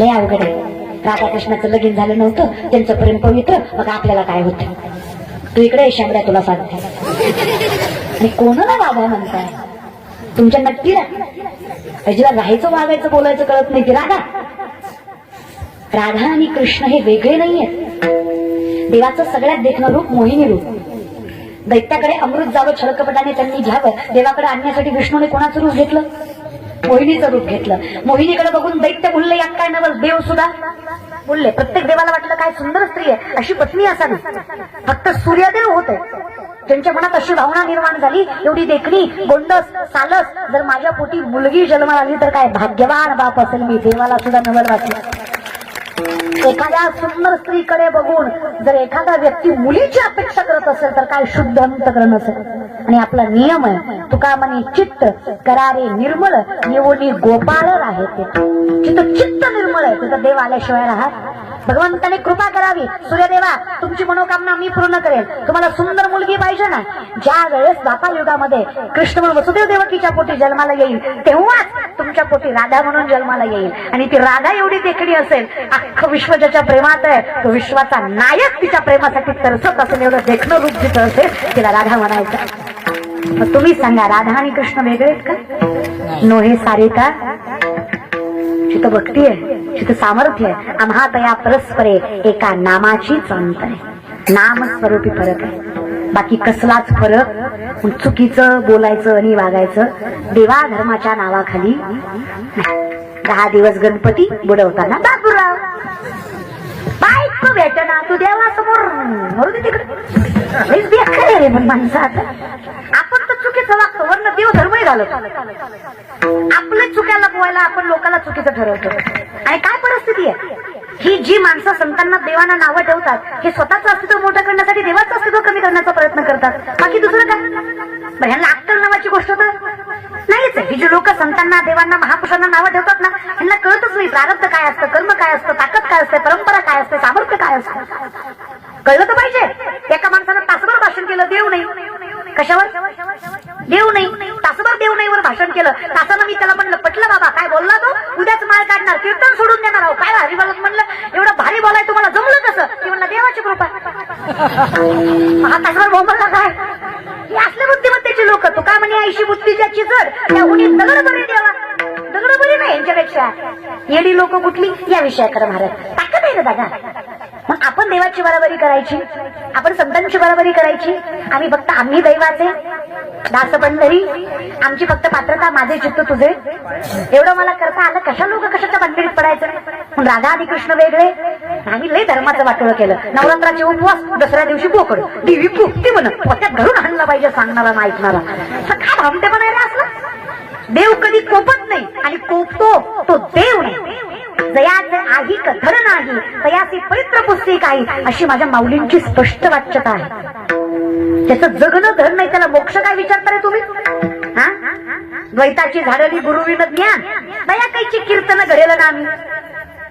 लय अवघड आहे. राधाकृष्णाचं लगीन झालं नव्हतं. त्यांचं प्रेम पवित्र. मग आपल्याला काय होत? तू इकडे ये, शामड्या तुला सांगते. आणि कोणाला वाघा म्हणताय? तुमच्या नक्कीला. अजिला राहायचं वागायचं बोलायचं कळत नाही की राधा. राधा आणि कृष्ण हे वेगळे नाहीयेत. देवाचं सगळ्यात देखणं रूप मोहिनी रूप. दैत्याकडे अमृत जावं छळकपटाने त्यांनी घ्यावं. देवाकडे आणण्यासाठी विष्णूने कोणाचं रूप घेतलं? मोहिनीचं रूप घेतलं. मोहिनीकडे बघून दैत्य बोलले यात काय नवल देव सुद्धा. बोलले प्रत्येक देवाला वाटलं काय सुंदर स्त्री आहे अशी पत्नी असावी. फक्त सूर्यदेव होते. त्यांच्या मनात अशी भावना निर्माण झाली एवढी देखणी गोंडस सालस जर माझ्या पोटी मुलगी जन्माला आली तर काय भाग्यवान बाप असेल मी देवाला सुद्धा नवल वाटलं. एखाद्या सुंदर स्त्रीकडे बघून जर एखादा व्यक्ती मुलीची अपेक्षा करत असेल तर काय शुद्ध अंतकरण असेल? आणि आपला नियम आहे. तुका म्हणे चित्त करारे निर्मळ निवडी गोपाळ आहे ते. जिथं चित्त निर्मळ आहे तिथं देव आल्याशिवाय राहत भगवंताने कृपा करावी. सूर्यदेवा तुमची मनोकामना मी पूर्ण करेल. तुम्हाला सुंदर मुलगी पाहिजे ना? ज्या वेळेस बापा युगामध्ये कृष्ण म्हणून वसुदेव देवकीच्या पोटी जन्माला येईल तेव्हाच तुमच्या पोटी राधा म्हणून जन्माला येईल. आणि ती राधा एवढी देखणी असेल अख्खं विश्व ज्याच्या प्रेमात आहे तो विश्वाचा नायक तिच्या प्रेमासाठी तरसत असेल एवढं देखणं रूप जिथं असेल तिला राधा म्हणायचं. मग तुम्हीच सांगा राधा आणि कृष्ण वेगळे आहेत का? नोहे. सारिता जिथं भक्ती आहे जिथं सामर्थ्य आहे. आम्हा तया परस्परे एका नामाचीच अंतर आहे. नाम स्वरूपी फरक आहे. बाकी कसलाच फरक चुकीचं बोलायचं आणि वागायचं देवा धर्माच्या नावाखाली. दहा दिवस गणपती बुडवताना बाबूराव. बायको भेटना तू देवासमोर. तिकडे. माणसं आता. आपण खबर चुकीचं देव धर्मही घालत आपल्या चुक्याला पोहायला आपण लोकांना चुकीचं ठरवतो. आणि काय परिस्थिती आहे? ही जी माणसं संतांना देवांना नावं ठेवतात हे स्वतःचं अस्तित्व मोठं करण्यासाठी देवाचं अस्तित्व कमी करण्याचा प्रयत्न करतात. बाकी दुसरं काय? ह्यांना अक्कल नावाची गोष्ट तर नाहीच आहे. ही जी लोक संतांना देवांना महापुरुषांना नावं ठेवतात ना ह्यांना कळतच नाही प्रारब्ध काय असतं कर्म काय असतं ताकद काय असते परंपरा काय असते सामर्थ्य काय असतं. कळलं तर पाहिजे. एका माणसानं तासभर भाषण केलं देव नाही कशावर देव नाही तासभर देव नाही वर भाषण केलं. तासानं मी त्याला म्हणलं पटलं बाबा काय बोलला तो? उद्याच माळ काढणार कीर्तन सोडून देणार आहो. काय हरी बोलत म्हणलं? एवढं भारी बोलाय तुम्हाला जमलं कसं? ते म्हणलं देवाची कृपा. हा तासभर बोंबलला काय? हे असले बुद्धिमत्तेचे लोक. तू काय म्हणे ऐशी बुद्धी ज्याची जड त्या उडी दगड बरी देवा. दगड बरी नाही यांच्यापेक्षा. येडी लोक कुठली? या विषयाकडे महाराज. ताकद आहे ना दादा. मग आपण देवाची बराबरी करायची. आपण संतांची बराबरी करायची. आम्ही फक्त आम्ही दैवाचे. दास पंढरी आमची फक्त पात्रता माझे चित्त तुझे. एवढं मला करता आलं. कशा लोक कशाच्या बंधनीत पडायचं? राधा आणि कृष्ण वेगळे. आम्ही लय धर्माचं वाटोळं केलं. नवरात्राचे उपवास दसऱ्या दिवशी पोकड देवी पोपती म्हण पोत्यात घरून आणला पाहिजे सांगणारा ना ऐकणारा. काय भामटे बनायला असलं? देव कधी कोपत नाही आणि कोपतो तो देव नाही. जयाचे आहिक कथन नाही. तयासी पवित्र पुस्तिक आहे. अशी माझ्या माऊलींची स्पष्ट वाच्यता आहे. त्याचं जगणं धन नाही त्याला मोक्ष काय विचारता रे तुम्ही? हा? द्वैताची झाडली गुरुविन ज्ञान दया काहीची कीर्तन घडेल ना आम्ही.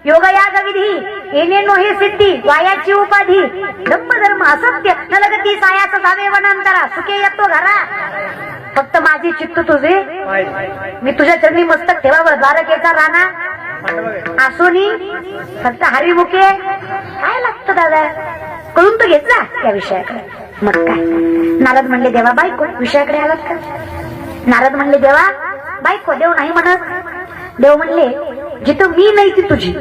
योग या गविधी येणे नो हे सिद्धी वायाची उपाधी. धम्म धर्म असत्य. न लगती सायाचं जावे वनांतरा. सुखे येतो घरा. फक्त माझी चित्त तुझे. मी तुझ्या चरणी मस्तक ठेवावर द्वारकेचा राणा. आसोनी फक्त हरिमुखे. काय लागतं दादा? कळून तू घेतला या विषयाकडे. मग काय? नारद म्हणले देवा बायको विषयाकडे आलात का? नारद म्हणले देवा बायको देव नाही म्हणत. देव म्हणले जिथं मी नाही ती तुझी.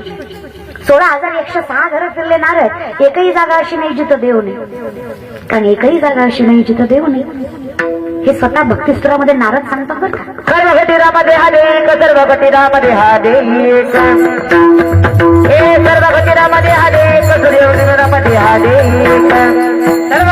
सोळा हजार एकशे सहा घरं फिरले नारद. एकही जागा अशी नाही जिथं देव नाही. कारण एकही जागा अशी नाही जिथं देव नाही. हे स्वतः भक्तिस्तरामध्ये नारद सांगतात बरं का? सर्व घटिरामध्ये हा देख सर्व घटिरामध्ये हा देख हे सर्व घटिरामध्ये हा देख सूर्यवतीरामध्ये हा देख सर्व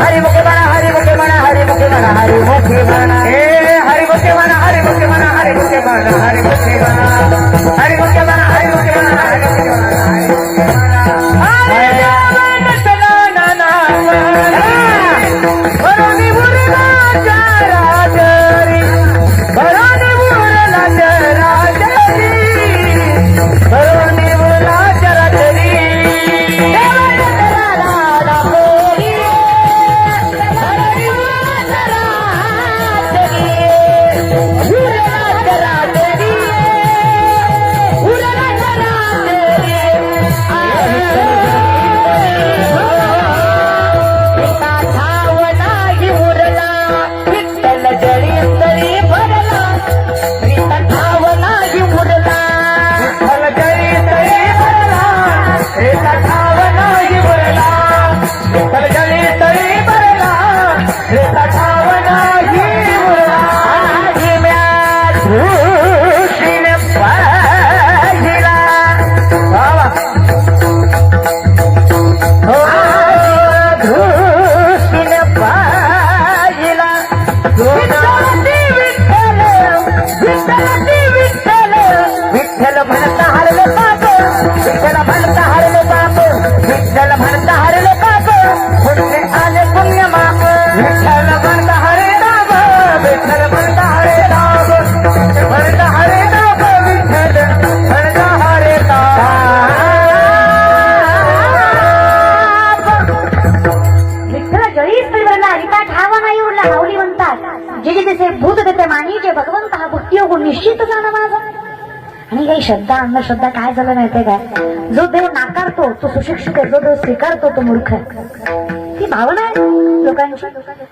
हरी मुखे म्हणा हरी मुखे म्हणा हरी मुखे म्हणा हरी मुखे म्हणा. हरी मुखे म्हणा हरी मुखे म्हणा हरी मुखे म्हणा हरी मुखे म्हणा. हरी मुखे म्हणा. Whoa! मानी जे भगवंत हा भक्ती योग निश्चित जाणं माझा. आणि काही श्रद्धा अंधश्रद्धा काय झालं माहितीये काय जो देव नाकारतो तो सुशिक्षित आहे. जो देव स्वीकारतो तो मूर्ख आहे. ती भावना आहे लोकांची.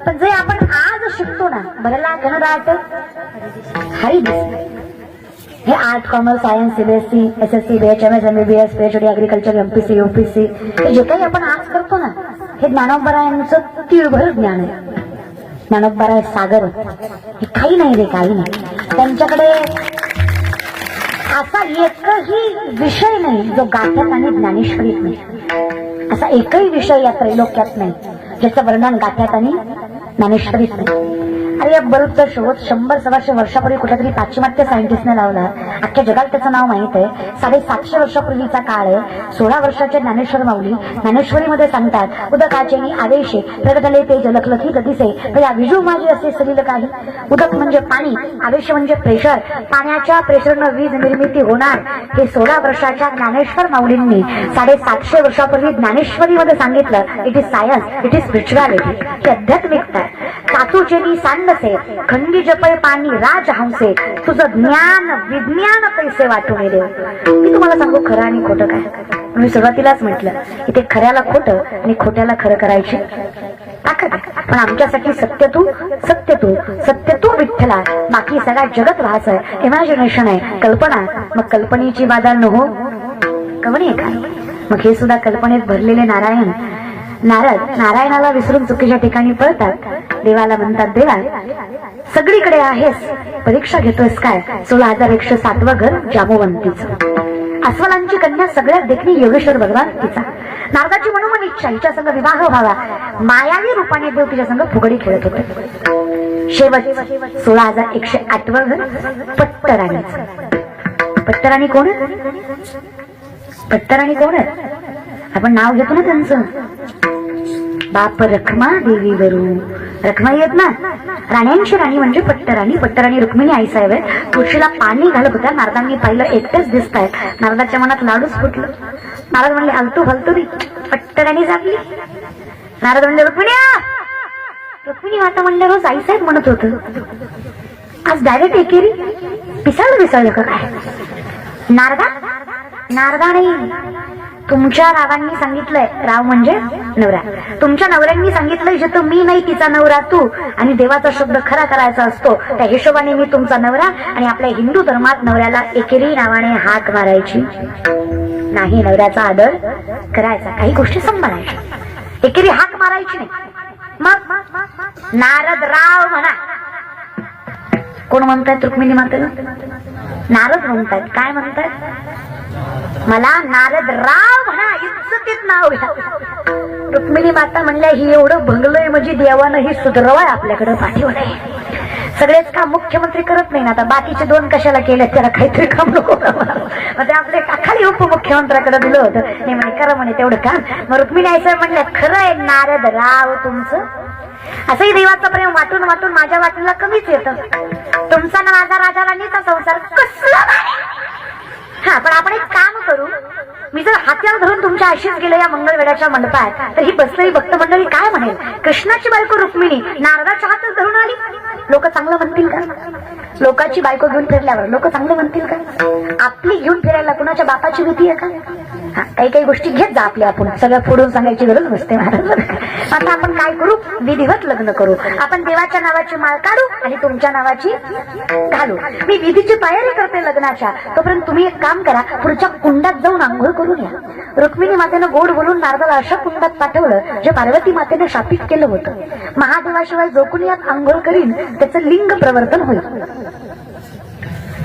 पण जे आपण आज शिकतो ना भरला घनदाट हरी हे art commerce science CBSC S S C B H M S M B B S PhD agriculture MPC UPC हे जे काही आपण आज करतो ना हे ज्ञानोबरायांचं तिळभर ज्ञान आहे. ज्ञानोबरा सागर हे काही नाही रे काही नाही. त्यांच्याकडे असा एकही विषय नाही जो गाथ्यात आणि ज्ञानेश्वरीत नाही. असा एकही विषय या त्रैलोक्यात नाही ज्याचं वर्णन गाठ्यात आणि ज्ञानेश्वरीत नाही. अरे या बल्बचा शोध शंभर सव्वाशे वर्षापूर्वी कुठेतरी पाश्चिमात्य सायंटिस्टने लावला. अख्ख्या जगात त्याचं नाव माहीत आहे. साडेसातशे वर्षापूर्वीचा काळ आहे. सोळा वर्षाचे ज्ञानेश्वर माऊली ज्ञानेश्वरीमध्ये सांगतात उदकाचे नि आदेशे प्रगटले ते जलकलखी गतीसे या विजू माझी असे सलील काही. उदक म्हणजे पाणी आवेश म्हणजे प्रेशर पाण्याच्या प्रेशरनं वीज निर्मिती होणार. हे सोळा वर्षाच्या ज्ञानेश्वर माऊलींनी साडेसातशे वर्षापूर्वी ज्ञानेश्वरीमध्ये सांगितलं. It is science it is spirituality ही आध्यात्मिकता आहे. कातूचे मी सांडसे खंडी जपय पाणी राज हंसे तुझं ज्ञान विज्ञान पैसे वाटून देव मी तुम्हाला सांगू खरं आणि खोटं काय? मी सुरुवातीलाच म्हटलं इथे खऱ्याला खोटं आणि खोट्याला खरं करायची. ताकद पण आमच्यासाठी सत्य तू सत्य तू सत्य तू विठ्ठला बाकी सगळा जगत राहायचं आहे. इमॅजिनेशन आहे कल्पना मग कल्पनेची बाधा न हो कवणी आहे काय? मग हे सुद्धा कल्पनेत भरलेले नारायण नारद नारायणाला विसरून चुकीच्या ठिकाणी पळतात. देवाला म्हणतात देवा सगळीकडे आहेस. परीक्षा घेतोयस काय? सोळा हजार एकशे सातवं घर जामोवंतीचं अस्वलांची कन्या सगळ्यात देखणी योगेश्वर भगवान तिचा. नारदाची मनोमन इच्छा हिच्या संघ विवाह व्हावा. मायावी रूपाने देव तिच्या संग फुगडी खेळत होते. शेवट सोळा हजार एकशे आठवं घर पट्टराणीचं. पट्टराणी कोण? पट्टराणी कोण आहे? आपण नाव घेतो ना त्यांचं. बाप रखमा देवी वरू रखमा येत ना? राण्यांची राणी म्हणजे पट्टराणी. पट्टराणी रुक्मिणी आई साहेब तुळशीला पाणी घालत होत्या. नारदांनी पाहिलं एकटेच दिसत आहेत नारदाच्या मनात लाडूच फुटलं. नारद म्हणले आलतू हलतू रे पट्टराणी जागली. नारद म्हणले रुक्मिणी रुक्मिणी माता म्हणले रोज आई साहेब म्हणत होत. आज डायरेक्ट एकेरी. पिसाळलं पिसाळलं का काय नारदा? नारदा नाही. तुमच्या रावांनी सांगितलंय. राव म्हणजे नवरा. तुमच्या नवऱ्यांनी सांगितलंय जे मी नाही तिचा नवरा तू. आणि देवाचा शब्द खरा करायचा असतो. त्या हिशोबाने मी तुमचा नवरा आणि आपल्या हिंदू धर्मात नवऱ्याला एकेरी नावाने हाक मारायची. नाही नवऱ्याचा आदर करायचा. काही गोष्टी सांभाळायच्या. एकेरी हाक मारायची नाही. मग नारद राव म्हणा. कोण म्हणतायत रुक्मिणी मातेला नारद म्हणतायत. काय म्हणतायत? मला नारद राव म्हणा इज्जतीत नाव घ्या. रुक्मिणी माता म्हणल्या ही एवढं भंगलंय म्हणजे देवानं ही सुधरवाय आपल्याकडे पाठीवर सगळेच काम मुख्यमंत्री करत नाही ना आता बाकीचे दोन कशाला केले त्याला काहीतरी काम नको का मग ते आपले खाली उपमुख्यमंत्र्याकडे दिलं होतं. नाही म्हणे करा म्हणे तेवढं काम. मग रुक्मिणी आईचं म्हणलं खरं आहे नारद राव तुमचं. असंही देवाचं प्रेम वाटून वाटून माझ्या वाटेला कमीच येतं. तुमचा ना माझा राजा राणीचा संसार कसला हा पण आपण एक काम करू. मी जर हात्यावर धरून तुमच्या आशीष गेलं या मंगळवेड्याच्या मंडपात तर ही बसलेली भक्त मंडळी काय म्हणेल? कृष्णाची बायको रुक्मिणी नारदाच्या हातच धरून आली? लोक चांगलं म्हणतील का? लोकांची बायको घेऊन फिरल्यावर लोक चांगलं म्हणतील का? आपली घेऊन फिरायला कुणाच्या बापाची भीती आहे का? हा, काही काही गोष्टी घेत जा आपल्या आपण. सगळं फोडून सांगायची गरज नसते महाराज. आता आपण काय करू? विधिवत लग्न करू. आपण देवाच्या नावाची माळ काढू आणि तुमच्या नावाची घालू. मी विधीची तयारी करते लग्नाच्या. तोपर्यंत तुम्ही एक काम करा. पुढच्या कुंडात जाऊन आंघोळ करून या. रुक्मिणी मातेनं गोड बोलून नारदाला अशा कुंडात पाठवलं जे पार्वती मातेने शापित केलं होतं. महादेवाशिवाय जो कोणी यात आंघोळ करीन त्याचं लिंग प्रवर्तन होईल.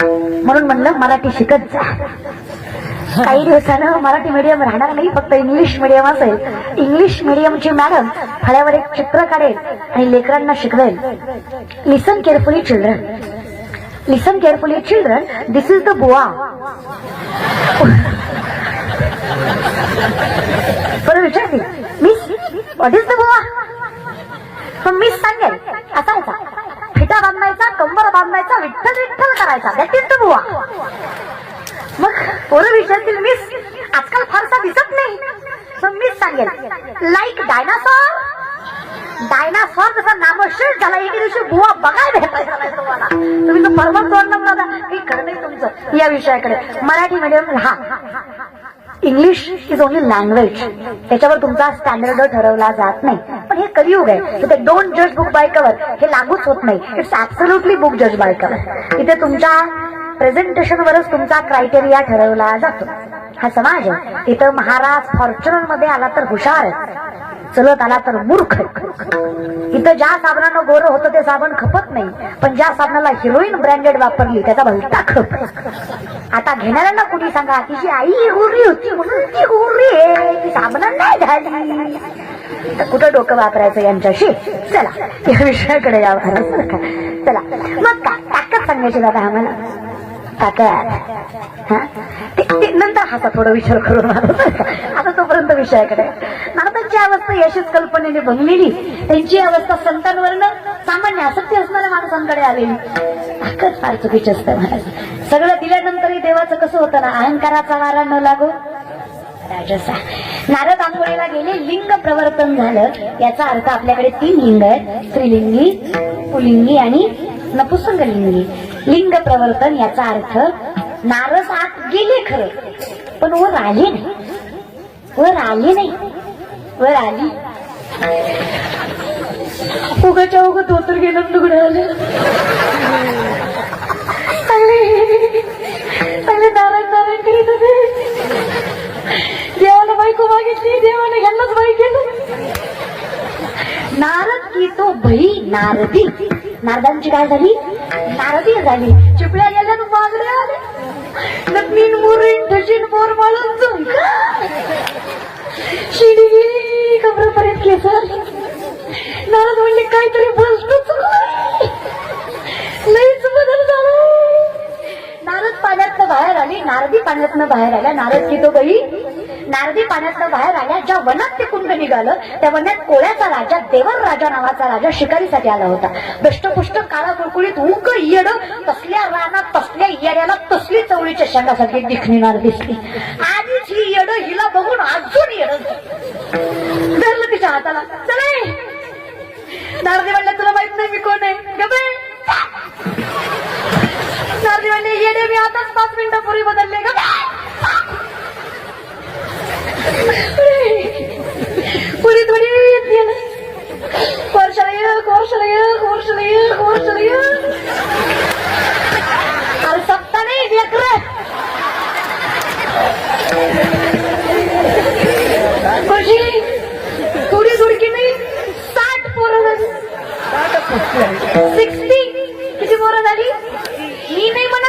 म्हणून म्हणलं मराठी शिकत जा. काही दिवसानं मराठी मीडियम राहणार नाही फक्त इंग्लिश मीडियम असेल. इंग्लिश मीडियमची मॅडम फळ्यावर एक चित्र काढेल आणि लेकरांना शिकवेल. Listen carefully children listen carefully children this is the बुवा बरं विचारते मिस व्हॉट इज द बुवा मग मिस सांगेल असायचा. फिटा बांधायचा कंबर बांधायचा विठ्ठल विठ्ठल करायचा. दॅट इज द बुवा मग पोरं विचारतील मिस आजकाल फारसा दिसत नाही. मग मिस सांगेल लाईक डायनासॉर डायनासॉर जसा नामशेष झाला. एके दिवशी बुवा बघाय भेटायचा नाही तुम्हाला तुम्ही तो परमत तोडणार दादा काही खरं नाही तुमचं या विषयाकडे. मराठी मीडियम हा इंग्लिश इज ओनली लँग्वेज त्याच्यावर तुमचा स्टँडर्ड ठरवला जात नाही. पण हे कलियुग आहे. ते डोंट जज बुक बाय कवर हे लागूच होत नाही. इट्स ऍब्सोल्युटली बुक जज बाय कवर इथे तुमच्या प्रेझेंटेशनवरच तुमचा क्रायटेरिया ठरवला जातो. हा समाज आहे. इथं महाराज फॉर्च्युनरमध्ये आला तर हुशार आहे. चलत आला तर मूर्ख इथं ज्या साबणानं गोर होतं ते साबण खपत नाही पण ज्या साबणाला हिरोईन ब्रँडेड वापरली त्याचा भलता खप आता घेणाऱ्यांना कुणी सांगा तिची आई हुरली होती म्हणून ती गोरी ती साबण नाही झाली. कुठं डोकं वापरायचं यांच्याशी? चला या विषयाकडे या चला मग का ताकद सांगायची दादा आम्हाला. ताकद. ते- नंतर हाता थोडं विचार करून संत विषयाकडे. महाराजांची अवस्था यशच कल्पनेने बनलेली. त्यांची अवस्था संतांवरनं सामान्य असत्य असणाऱ्या माणसांकडे आलेली. ताकद फार चुकीची असते महाराज. सगळं दिल्यानंतरही देवाचं कसं होतं ना? अहंकाराचा वारा न लागो. राजसा. नारद आंघोळीला गेले लिंग प्रवर्तन झालं. याचा अर्थ आपल्याकडे तीन लिंग आहेत. स्त्रीलिंगी पुलिंगी आणि नपुसंगलिंगी. लिंग प्रवर्तन याचा अर्थ नारस आत गेले खरं. पण वर आले नाही. वर आली नाही. वर आली. उगाच्या उगा धोतर गेलं तुकडं आलं. पहिले नारायण नारायण करीत होते. देवाला बायको मागितली देवाने घ्यायलाच बाई केलं. नारद की तो बही नारदी. नारदांची काय झाली? नारदी झाली. आल्या लग्नीन मुरीन ठशीन मोर माळून शिडी गेली कमरेपर्यंत केस आली. नारद म्हणले काहीतरी बोलतोच लईच बदल झाला. नारद पाण्यातनं बाहेर आली नारदी पाण्यातनं बाहेर आल्या. नारद की तो बाई नारदी पाण्यातनं बाहेर आल्या ज्या वनात ते कुंड निघालं त्या वनात कोळ्याचा राजा देवर राजा नावाचा राजा शिकारीसाठी आला होता. दष्टपुष्ट काळा कुळकुळीत उक येड तसल्या रानात तसल्या येड्याला तसली चवळीच्या शेंगासाठी दिखणीणार दिसली. आधीच ही येड हिला बघून अजून येड धरलं तिच्या हाताला. चले नारदी म्हणलं तुला माहीत नाही मी कोण आहे. नारदी म्हणले येडे मी आताच पाच मिनिटापूर्वी बदलले. ग अरे सप्ता नाही थोडी थोडकी नाही? साठ पोरं झाली. सिक्स्टी? किती पोरं झाली? मी नाही म्हणत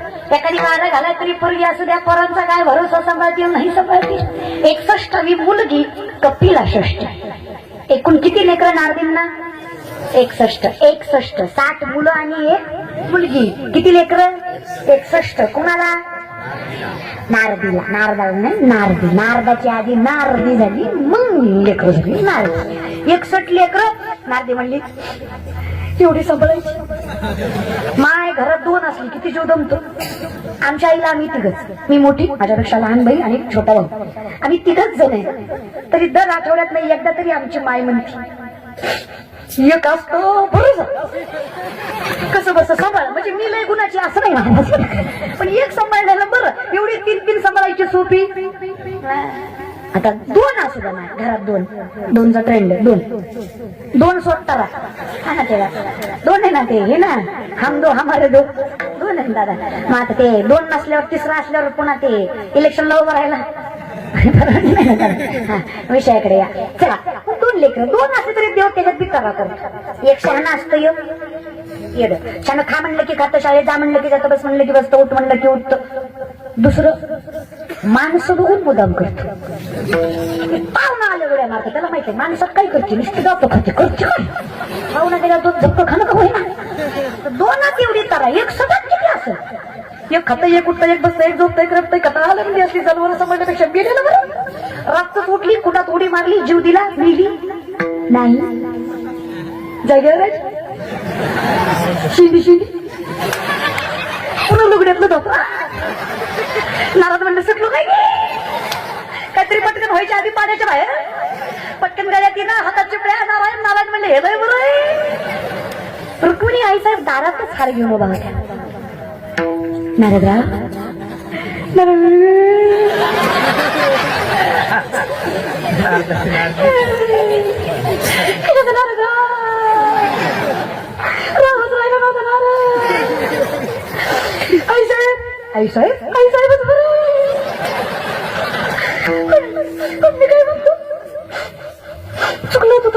एखादी वारा घाला तरी पोरगी असू द्या पोरांचा काय भरोसा सांभाळतील नाही सांभाळतील एकसष्टावी मुलगी कपिला षष्ट एकूण किती लेकर नारदींना? एकसष्ट एकसष्ट. साठ मुलं आणि एक मुलगी. किती लेकर? एकसष्ट. कुणाला? नारदीला. नारदा नाही नारदी. नारदाची आधी नारदी झाली मग लेकर झाली. नारदी. एकसठ लेकर नारदी म्हणली. एवढी संपलायची. माय घरात दोन असली किती जीव दमतो. आमच्या आईला आम्ही तिघच. मी मोठी माझ्यापेक्षा लहान बहीण आणि एक छोटा भाऊ. आम्ही तिघच जण आहे. तरी दर आठवड्यात नाही एकदा तरी आमची माय म्हणते एक असतो बरोबर कसं बस सांभाळ. म्हणजे मी लय गुणाची असं नाही पण एक सांभाळण्याला बरं. एवढी तीन तीन सांभाळायची सोपी. आता दोन असू द्या घरात दोन. दोनचा ट्रेंड दोन. दोन सोडतारा हा ना तेव्हा दोन आहे ना ते हे ना. हम दो हमारे दो. दोन आहे दादा. मग आता ते दोन नसल्यावर तिसरा असल्यावर पुन्हा ते इलेक्शनला उभं राहिला विषयाकडे या. चला दोन लेकर. दोन असले तरी देव त्याच्यात बी करतो एक शहाणा असतं यो. येड शहाणा खा म्हणलं की खातं शाळेत जा म्हणलं की जातं बस म्हणलं की बसतं उठ म्हणलं की उठतं. दुसरं माणसं बघून मुदाम करतो. पाहुणा आलं वेळा मारतं त्याला माहिती माणसात काय करते? नुसती जातो खाते करते काय? पाहुणा गेला दोन झप्प खाणं का होईना? दोनात एवढी तारा एक सगळ्यात किती असं? एक खातं एक उठतं एक बसतं एक झोपतं एक रपतं कथा आलं म्हणजे असली जनावर समजण्यापेक्षा गेलेलं बरं. रातच उठली कुठात उडी मारली जीव दिला मिली. नाही. जागेवर शिंदी शिंदी. पुन्हा लुगड्यातलं धोका नाराज म्हणलं सुटलो काय काहीतरी पटकन व्हायच्या आधी पाण्याच्या बाहेर. पटकन गाड्यात येणं हातात चिपड्या नारायण नारायण म्हणले हे बाई बरं रुक्मिणी आई साहेब दारातच हार घेऊन उभा होत्या. नारदराव. नारद साहेब आई साहेब आई साहेबच बरं मी काय म्हणतो? चुकलं होतं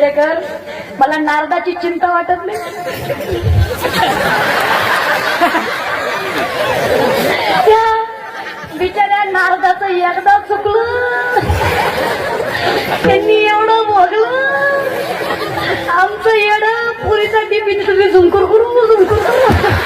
सांगते मला नारदाची चिंता वाटत नाही. त्या बिचाऱ्या नारदाचं एकदा चुकलं. त्यांनी एवढं भोगलं आमचं येड पुरीचा टिफिन तुम्ही झुंकुर करू झुंकुर करू.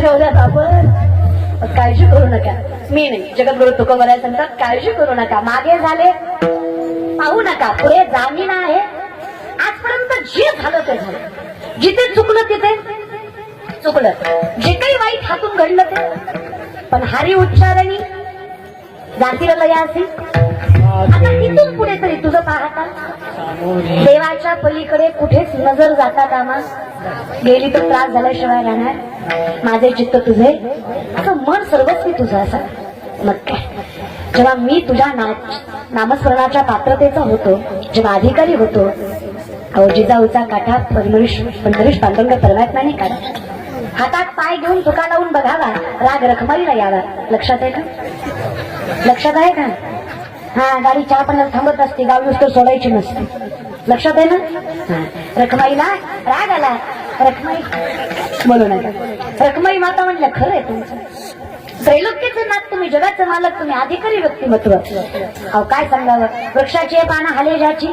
ठेवल्यात आपण. काळजी करू नका. मी नाही. जगद्गुरु तुकोबर सांगतात काळजी करू नका. मागे झाले पाहू नका. पुढे जामीन आहे. आजपर्यंत जे झालं ते झालं. जिथे चुकलं तिथे चुकलं. जे काही वाईट हातून घडलं ते. पण हारी उच्चारणी जातील असेल. आता तिथून पुढे तरी तुझं पाहता. देवाच्या पलीकडे कुठेच नजर जाता कामा गेली तर त्रास झाल्याशिवाय राहणार. माझे चित्त तुझे असं मन मी तुझं असं. मग काय? जेव्हा मी तुझ्या ना नामस्मरणाच्या पात्रतेचा होतो जेव्हा अधिकारी होतो अहो जिजाऊचा काठा परमरीश पंढरीश पांडुरंग परमात्म्याने काढा. हातात पाय घेऊन तुका लावून बघावा राग रखमाईला यावा. लक्षात आहे का? लक्षात आहे का? हा गाडी चहा पण थांबत असते गाव नुसतं सोडायची नसते. लक्षात आहे ना? हा. रखमाईला? राग आला. रखमाई. बोलू नका. रखमाई माता म्हणलं खरं आहे तुमचं. त्रैलोक्याचं नाथ तुम्ही जगाचं मालक तुम्ही अधिकारी व्यक्तिमत्व. अहो काय सांगावं? वृक्षाची पानं हाले ज्याची.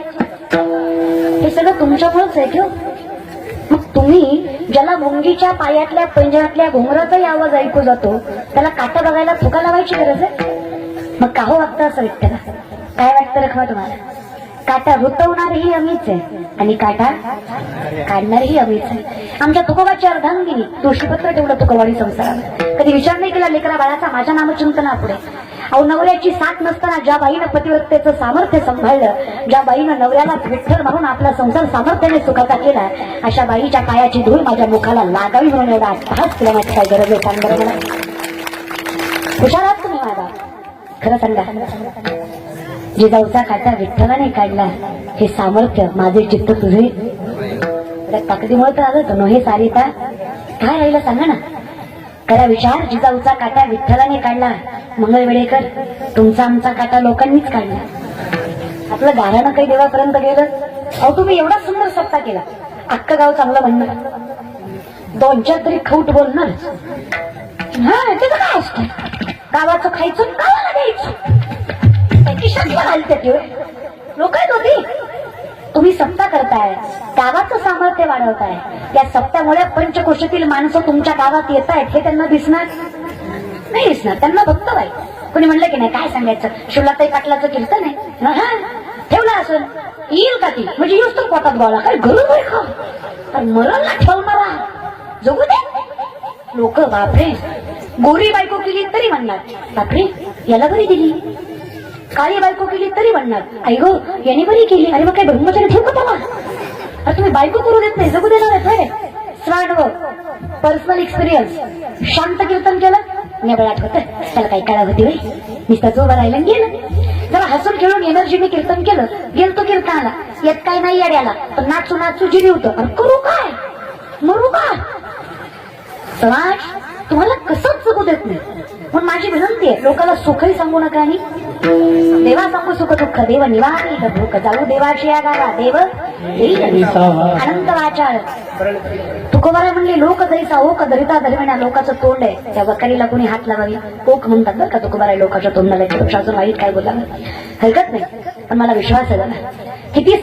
हे सगळं तुमच्यामुळेच आहे ठेव. मग तुम्ही ज्याला मुंगीच्या पायातल्या पंजरातल्या घुंगराचाही आवाज ऐकू जातो त्याला काटा बघायला फुका लावायची गरज आहे? मग का हो वागतं असं वाटतं ना काय वाटतं रखमा तुम्हाला? काटा रुतवणारही अमीच आहे. आणि काटा काढणारही अमीच आहे. आमच्या तुकोबाची अर्धांगिनी तुळशीपत्र ठेवलं तुकोबाडी संसारात. कधी विचार नाही केला लेकरा बाळाचा माझ्या नामचिंतनापुढे. अहो नवऱ्याची साथ नसताना ज्या बाईनं पतिव्रतेचं सामर्थ्य सांभाळलं ज्या बाईनं नवऱ्याला विठ्ठल म्हणून आपला संसार सामर्थ्याने सुखाचा केला अशा बाईच्या पायाची धूळ माझ्या मुखाला लागावी म्हणून एवढा अट्टहास केला माझी काय गरज आहे. सांग बरं मला. हुशार आहात तुम्ही माझा खरं सांगा. जिजाऊचा काटा विठ्ठलाने काढला. हे सामर्थ्य माझे चित्त तुझे. त्या ताकदीमुळे तर आलं होतं. हे सारिता काय राहिलं सांगा ना? करा विचार जिजाऊचा काटा विठ्ठलाने काढला. मंगळ वेळेकर तुमचा आमचा काटा लोकांनीच काढला. आपलं गाऱ्यानं काही देवापर्यंत गेलं? अहो तुम्ही एवढा सुंदर सप्ताह केला. अख्खं गाव चांगलं म्हणणार. दोन चार तरी खौट बोलणार. हा त्याचं काय असतं? गावाचं खायचं गावाला द्यायचं. घालते लोक आहेत होती तुम्ही सप्ता करताय. गावाचं सामर्थ्य वाढवताय. या सप्त्यामुळे पंचकोशातील माणसं तुमच्या गावात येत आहेत हे त्यांना दिसणार नाही दिसणार. त्यांना बघतो बाई कोणी म्हणलं की नाही? काय सांगायचं? शिवलाताई पाटलाचं कीर्तन आहे. ठेवला ठेवलं असेल. येईल का ती? म्हणजे येऊच तर पोटात गोळा. काय घरून होय का तर मरणला ठेवणारा जगू दे. लोक बापरे. गोरी बायको केली तरी म्हणणार. बापरे याला बरी दिली. काळी बायको केली तरी म्हणणार. आई गो याने बरी केली अरे मग काय ब्रह्मचारी ठेवू का अरे तुम्ही बायको करू देत नाही जगू देणार आहे पर्सनल एक्सपिरियन्स शांत कीर्तन केलं नेबळ आठवत त्याला काही काळा होती बाई. नुसतं जोबा राहिला गेलं. जरा हसून खेळून एनर्जीने कीर्तन केलं. गेलतो कीर्तनाला. येत काय नाही याड्याला. पण नाचू नाचू जिरी होतं. अरे करू काय? मरू का? समाज तुम्हाला कसंच जगू देत नाही. पण माझी विनंती आहे लोकांना सुखही सांगू नका आणि देवा सांगू सुख दुःख देव. निवारी भूक जाऊ देवाची या गावा देव अनंत वाचाळ तुकोबारा म्हणले लोक जैसा ओक दरिता दरम्यान लोकाचं तोंड आहे त्या वकारीला कोणी हात लावावी ओक म्हणतात बरं का तुकोबारा लोकाच्या तोंडाला अजून वाईट काय बोलावं हरकत नाही पण मला विश्वास आहे किती